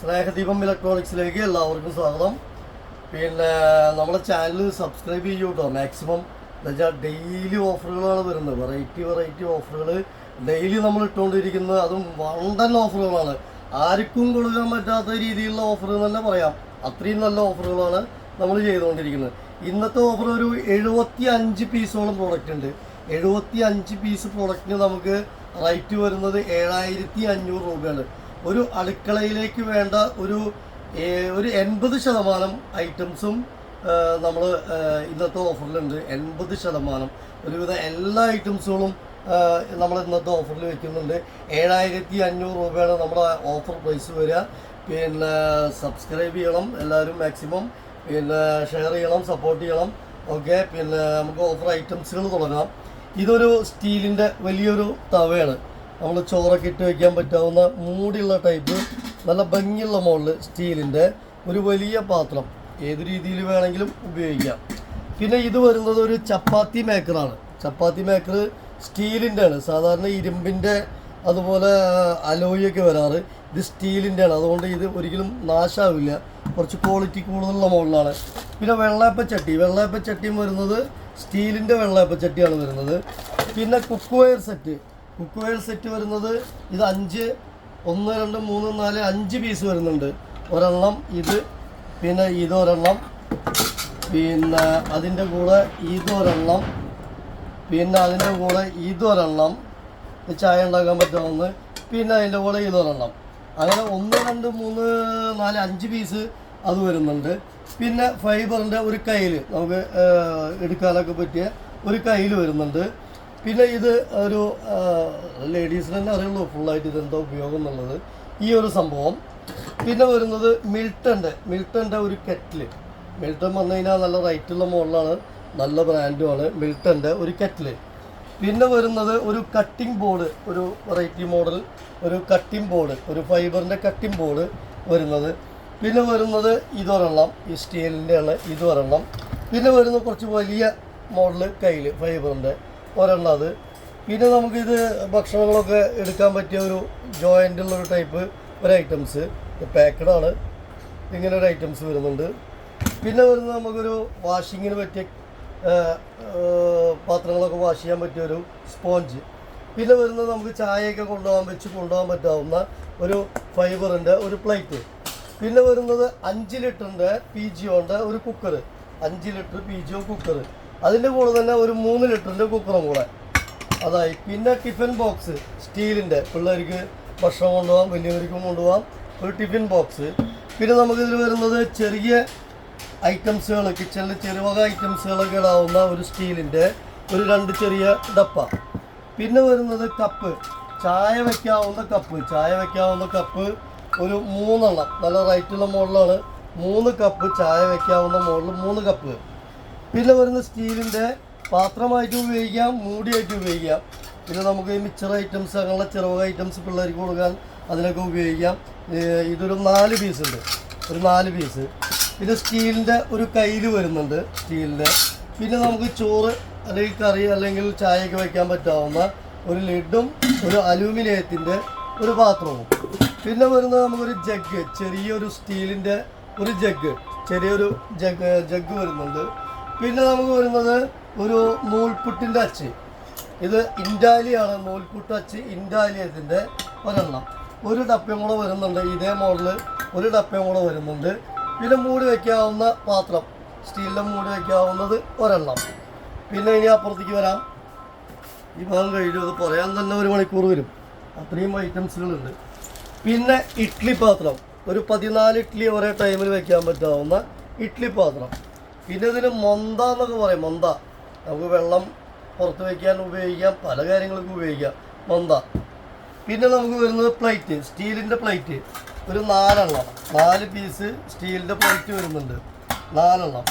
സ്നേഹദീപം ഇലക്ട്രോണിക്സിലേക്ക് എല്ലാവർക്കും സ്വാഗതം. പിന്നെ നമ്മുടെ ചാനൽ സബ്സ്ക്രൈബ് ചെയ്യൂ കേട്ടോ മാക്സിമം എന്നുവെച്ചാൽ ഡെയിലി ഓഫറുകളാണ് വരുന്നത്. വെറൈറ്റി വെറൈറ്റി ഓഫറുകൾ ഡെയിലി നമ്മൾ ഇട്ടുകൊണ്ടിരിക്കുന്നത് അതും വണ്ടൻ ഓഫറുകളാണ് ആർക്കും കൊടുക്കാൻ പറ്റാത്ത രീതിയിലുള്ള ഓഫർ തന്നെ പറയാം. അത്രയും നല്ല ഓഫറുകളാണ് നമ്മൾ ചെയ്തുകൊണ്ടിരിക്കുന്നത്. ഇന്നത്തെ ഓഫർ ഒരു എഴുപത്തി അഞ്ച് പീസോളം പ്രോഡക്റ്റ് ഉണ്ട്. എഴുപത്തി അഞ്ച് പീസ് പ്രോഡക്റ്റിന് നമുക്ക് റേറ്റ് വരുന്നത് ഏഴായിരത്തി അഞ്ഞൂറ് രൂപയാണ്. ഒരു അടുക്കളയിലേക്ക് വേണ്ട ഒരു ഒരു എൺപത് ശതമാനം ഐറ്റംസും നമ്മൾ ഇന്നത്തെ ഓഫറിലുണ്ട്. എൺപത് ശതമാനം. ഒരുവിധ എല്ലാ ഐറ്റംസുകളും നമ്മൾ ഇന്നത്തെ ഓഫറിൽ വെക്കുന്നുണ്ട്. ഏഴായിരത്തി അഞ്ഞൂറ് രൂപയാണ് നമ്മുടെ ഓഫർ പ്രൈസ് വരിക. പിന്നെ സബ്സ്ക്രൈബ് ചെയ്യണം എല്ലാവരും മാക്സിമം. പിന്നെ ഷെയർ ചെയ്യണം സപ്പോർട്ട് ചെയ്യണം. ഓക്കെ പിന്നെ നമുക്ക് ഓഫർ ഐറ്റംസുകൾ തുടങ്ങാം. ഇതൊരു സ്റ്റീലിന്റെ വലിയൊരു തവയാണ്. നമ്മൾ ചോറൊക്കെ ഇട്ട് വയ്ക്കാൻ പറ്റാവുന്ന മൂടിയുള്ള ടൈപ്പ് നല്ല ഭംഗിയുള്ള മോളിൽ സ്റ്റീലിന്റെ ഒരു വലിയ പാത്രം ഏത് രീതിയിൽ വേണമെങ്കിലും ഉപയോഗിക്കാം. പിന്നെ ഇത് വരുന്നത് ഒരു ചപ്പാത്തി മേക്കറാണ്. ചപ്പാത്തി മേക്കർ സ്റ്റീലിന്റെ ആണ് സാധാരണ ഇരുമ്പിന്റെ അതുപോലെ അലോയൊക്കെ വരാറ്. ഇത് സ്റ്റീലിന്റെ ആണ് അതുകൊണ്ട് ഇത് ഒരിക്കലും നാശാവില്ല. കുറച്ച് ക്വാളിറ്റി കൂടുതലുള്ള മോഡലാണ് പിന്നെ വെള്ളയപ്പച്ചട്ടി വെള്ളയപ്പച്ചട്ടിയും വരുന്നത് സ്റ്റീലിന്റെ വെള്ളയപ്പച്ചട്ടിയാണ് വരുന്നത്. പിന്നെ cookware set cookware set വരുന്നത് ഇത് അഞ്ച് ഒന്ന് രണ്ട് മൂന്ന് നാല് അഞ്ച് പീസ് വരുന്നുണ്ട്. ഒരെണ്ണം ഇത് പിന്നെ ഇതൊരെണ്ണം പിന്നെ അതിന്റെ കൂടെ ഇതൊരെണ്ണം പിന്നെ അതിന്റെ കൂടെ ഇതൊരെണ്ണം. ചായ ഉണ്ടാക്കാൻ പറ്റുമെന്ന് പിന്നെ അതിന്റെ കൂടെ ഇതൊരെണ്ണം. അങ്ങനെ ഒന്ന് രണ്ട് മൂന്ന് നാല് അഞ്ച് പീസ് അത് വരുന്നുണ്ട്. പിന്നെ ഫൈബറിന്റെ ഒരു കയ്യിൽ നമുക്ക് എടുക്കാനൊക്കെ പറ്റിയ ഒരു കയ്യിൽ വരുന്നുണ്ട്. പിന്നെ ഇത് ഒരു ലേഡീസിന് തന്നെ അറിയുള്ളൂ ഫുള്ളായിട്ട് ഇതെന്താ ഉപയോഗം എന്നുള്ളത്. ഈ ഒരു സംഭവം. പിന്നെ വരുന്നത് മിൽട്ടന്റെ മിൽട്ടന്റെ ഒരു കെറ്റിൽ മിൽട്ടൺ വന്നു കഴിഞ്ഞാൽ നല്ല റേറ്റുള്ള മോഡലാണ് നല്ല ബ്രാൻഡുമാണ് മിൽട്ടന്റെ ഒരു കെറ്റിൽ പിന്നെ വരുന്നത് ഒരു കട്ടിംഗ് ബോർഡ് ഒരു വെറൈറ്റി മോഡൽ ഒരു കട്ടിംഗ് ബോർഡ് ഒരു ഫൈബറിന്റെ കട്ടിംഗ് ബോർഡ് വരുന്നത്. പിന്നെ വരുന്നത് ഇതൊരെണ്ണം ഈ സ്റ്റീലിന്റെ ആണ് ഇതൊരെണ്ണം. പിന്നെ വരുന്ന കുറച്ച് വലിയ മോഡൽ കയ്യിൽ ഫൈബറിന്റെ ഒരെണ്ണം അത് പിന്നെ നമുക്കിത് ഭക്ഷണങ്ങളൊക്കെ എടുക്കാൻ പറ്റിയ ഒരു ജോയിന്റ് ഒരു ടൈപ്പ് ഒരു ഐറ്റംസ്. പാക്കഡാണ് ഇങ്ങനെ ഒരു ഐറ്റംസ് വരുന്നുണ്ട്. പിന്നെ വരുന്നത് നമുക്കൊരു വാഷിങ്ങിന് പറ്റിയ പാത്രങ്ങളൊക്കെ വാഷ് ചെയ്യാൻ പറ്റിയ ഒരു സ്പോഞ്ച് പിന്നെ വരുന്നത് നമുക്ക് ചായയൊക്കെ കൊണ്ടുപോകാൻ വെച്ച് കൊണ്ടുപോകാൻ പറ്റാവുന്ന ഒരു ഫൈബറിന്റെ ഒരു പ്ലേറ്റ് പിന്നെ വരുന്നത് അഞ്ച് ലിറ്ററിന്റെ പി ജിയോന്റെ ഒരു കുക്കർ അഞ്ച് ലിറ്റർ പി ജിയോ കുക്കർ അതിന്റെ കൂടെ തന്നെ ഒരു മൂന്ന് ലിറ്ററിന്റെ കുക്കറും കൂടെ. അതായി. പിന്നെ ടിഫിൻ ബോക്സ് സ്റ്റീലിന്റെ പിള്ളേർക്ക് ഭക്ഷണം കൊണ്ടുപോകാം വലിയവർക്കും കൊണ്ടുപോകാം. ഒരു ടിഫിൻ ബോക്സ് പിന്നെ നമുക്കിതിൽ വരുന്നത് ചെറിയ ഐറ്റംസുകൾ കിച്ചണിൽ ചെറുവക ഐറ്റംസുകളൊക്കെ ഇടാവുന്ന ഒരു സ്റ്റീലിന്റെ ഒരു രണ്ട് ചെറിയ ഡപ്പ. പിന്നെ വരുന്നത് കപ്പ് ചായ വയ്ക്കാവുന്ന കപ്പ് ചായ വയ്ക്കാവുന്ന കപ്പ് ഒരു മൂന്നെണ്ണം. നല്ല റൈറ്റുള്ള മോഡലാണ് മൂന്ന് കപ്പ് ചായ വയ്ക്കാവുന്ന മോഡൽ മൂന്ന് കപ്പ് പിന്നെ വരുന്ന സ്റ്റീലിന്റെ പാത്രമായിട്ട് ഉപയോഗിക്കാം മൂടിയായിട്ട് ഉപയോഗിക്കാം. പിന്നെ നമുക്ക് ഈ മിച്ചർ ഐറ്റംസ് അങ്ങനെയുള്ള ചെറുവക ഐറ്റംസ് പിള്ളേർക്ക് കൊടുക്കാൻ അതിനൊക്കെ ഉപയോഗിക്കാം. ഇതൊരു നാല് പീസ് ഉണ്ട്. ഒരു നാല് പീസ് പിന്നെ സ്റ്റീലിന്റെ ഒരു കയ്യിൽ വരുന്നുണ്ട് സ്റ്റീലിന്റെ പിന്നെ നമുക്ക് ചോറ് അല്ലെങ്കിൽ കറി അല്ലെങ്കിൽ ചായയൊക്കെ വയ്ക്കാൻ പറ്റാവുന്ന ഒരു ലിഡും ഒരു അലൂമിനിയത്തിന്റെ ഒരു പാത്രവും. പിന്നെ വരുന്നത് നമുക്കൊരു ജഗ് ചെറിയൊരു സ്റ്റീലിന്റെ ഒരു ജഗ് ചെറിയൊരു ജഗ് ജഗ് വരുന്നുണ്ട്. പിന്നെ നമുക്ക് വരുന്നത് ഒരു നൂൽപുട്ടിന്റെ അച്ച്. ഇത് ഇൻഡാലിയാണ് നൂൽപുട്ട് അച്ച് ഇൻഡാലിയത്തിന്റെ ഒരെണ്ണം. ഒരു ഡപ്പയും കൂടെ വരുന്നുണ്ട് ഇതേ മോഡൽ ഒരു ഡപ്പയും കൂടെ വരുന്നുണ്ട്. പിന്നെ മൂടി വയ്ക്കാവുന്ന പാത്രം സ്റ്റീലിന്റെ മൂടി വയ്ക്കാവുന്നത് ഒരെണ്ണം. പിന്നെ ഇനി അപ്പുറത്തേക്ക് വരാം. ഈ ഭാഗം കഴിഞ്ഞു അത് പറയാൻ തന്നെ ഒരു മണിക്കൂർ വരും. അത്രയും ഐറ്റംസുകളുണ്ട് പിന്നെ ഇഡ്ഡലി പാത്രം. ഒരു പതിനാല് ഇഡ്ഡലി ഒരേ ടൈമിൽ വയ്ക്കാൻ പറ്റാവുന്ന ഇഡ്ഡലി പാത്രം. പിന്നെ ഇതിന് മൊന്ത എന്നൊക്കെ പറയും മൊന്ത. നമുക്ക് വെള്ളം പുറത്ത് വയ്ക്കാൻ ഉപയോഗിക്കാം പല കാര്യങ്ങൾക്കും ഉപയോഗിക്കാം. മൊന്ത. പിന്നെ നമുക്ക് വരുന്നത് പ്ലേറ്റ് സ്റ്റീലിന്റെ പ്ലേറ്റ് ഒരു നാലെണ്ണം. നാല് പീസ് സ്റ്റീലിന്റെ പ്ലേറ്റ് വരുന്നുണ്ട്. നാലെണ്ണം.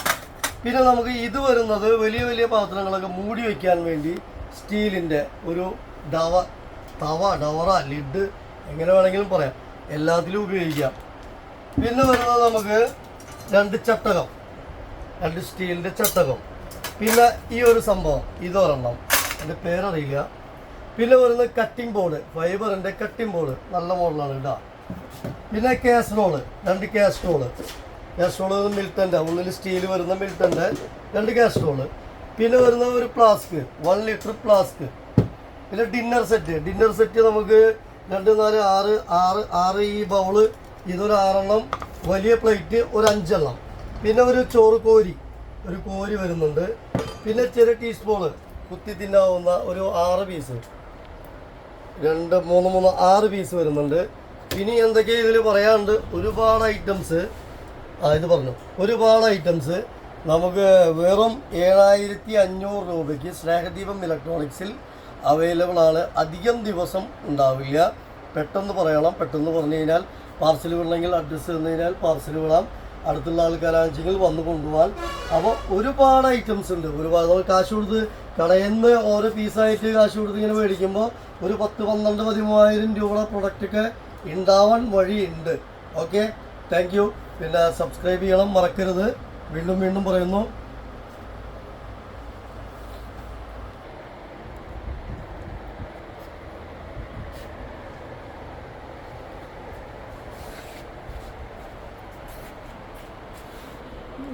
പിന്നെ നമുക്ക് ഇത് വരുന്നത് വലിയ വലിയ പാത്രങ്ങളൊക്കെ മൂടി വയ്ക്കാൻ വേണ്ടി സ്റ്റീലിന്റെ ഒരു ഡവ തവ ഡവറ ലിഡ് എങ്ങനെ വേണമെങ്കിലും പറയാം. എല്ലാത്തിലും ഉപയോഗിക്കാം. പിന്നെ വരുന്നത് നമുക്ക് രണ്ട് ചട്ടകം. രണ്ട് സ്റ്റീലിന്റെ ചട്ടകം. പിന്നെ ഈ ഒരു സംഭവം ഇതൊരെണ്ണം. എന്റെ പേരറിയില്ല. പിന്നെ വരുന്നത് കട്ടിംഗ് ബോർഡ് ഫൈബറിന്റെ കട്ടിംഗ് ബോർഡ് നല്ല മോഡലാണ് കേട്ടോ പിന്നെ കാസ്ട്രോൾ രണ്ട് കാസ്ട്രോൾ കാസ്ട്രോൾ മിൽട്ടന്റെ ഉള്ളിൽ സ്റ്റീൽ വരുന്ന മിൽട്ടന്റെ രണ്ട് കാസ്ട്രോൾ പിന്നെ വരുന്ന ഒരു പ്ലാസ്ക് വൺ ലിറ്റർ പ്ലാസ്ക് പിന്നെ ഡിന്നർ സെറ്റ് ഡിന്നർ സെറ്റ് നമുക്ക് രണ്ട് നാല് ആറ് ആറ് ആറ് ഈ ബൗൾ ഇതൊരു ആറെണ്ണം. വലിയ പ്ലേറ്റ് ഒരു അഞ്ചെണ്ണം. പിന്നെ ഒരു ചോറ് കോരി ഒരു കോരി വരുന്നുണ്ട്. പിന്നെ ചെറിയ ടീസ്പൂണ് കുത്തി തിന്നാവുന്ന ഒരു ആറ് പീസ് രണ്ട് മൂന്ന് മൂന്ന് ആറ് പീസ് വരുന്നുണ്ട്. ഇനി എന്തൊക്കെയാ ഇതിൽ പറയാനുണ്ട്? ഒരുപാട് ഐറ്റംസ് ആ ഇത് പറഞ്ഞു. ഒരുപാട് ഐറ്റംസ് നമുക്ക് വെറും ഏഴായിരത്തി അഞ്ഞൂറ് രൂപയ്ക്ക് സ്നേഹദീപം ഇലക്ട്രോണിക്സിൽ അവൈലബിൾ ആണ്. അധികം ദിവസം ഉണ്ടാവില്ല. പെട്ടെന്ന് പറയണം. പെട്ടെന്ന് പറഞ്ഞു കഴിഞ്ഞാൽ പാർസൽ വിടണമെങ്കിൽ അഡ്രസ്സ് തന്നു കഴിഞ്ഞാൽ പാർസൽ വിടാം. അടുത്തുള്ള ആൾക്കാരാണെങ്കിൽ വന്ന് കൊണ്ടുപോകാൻ. അപ്പോൾ ഒരുപാട് ഐറ്റംസ് ഉണ്ട്. ഒരുപാട് നമ്മൾ കാശ് കൊടുത്ത് കടയിൽ നിന്ന് ഓരോ പീസായിട്ട് കാശ് കൊടുത്ത് ഇങ്ങനെ മേടിക്കുമ്പോൾ ഒരു പത്ത് പന്ത്രണ്ട് പതിമൂവായിരം രൂപയുടെ പ്രൊഡക്റ്റൊക്കെ ഉണ്ടാവാൻ വഴിയുണ്ട്. ഓക്കെ താങ്ക് യു പിന്നെ സബ്സ്ക്രൈബ് ചെയ്യണം മറക്കരുത്. വീണ്ടും വീണ്ടും പറയുന്നു.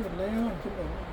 എല്ലാം കാണിച്ചിട്ടുണ്ടോ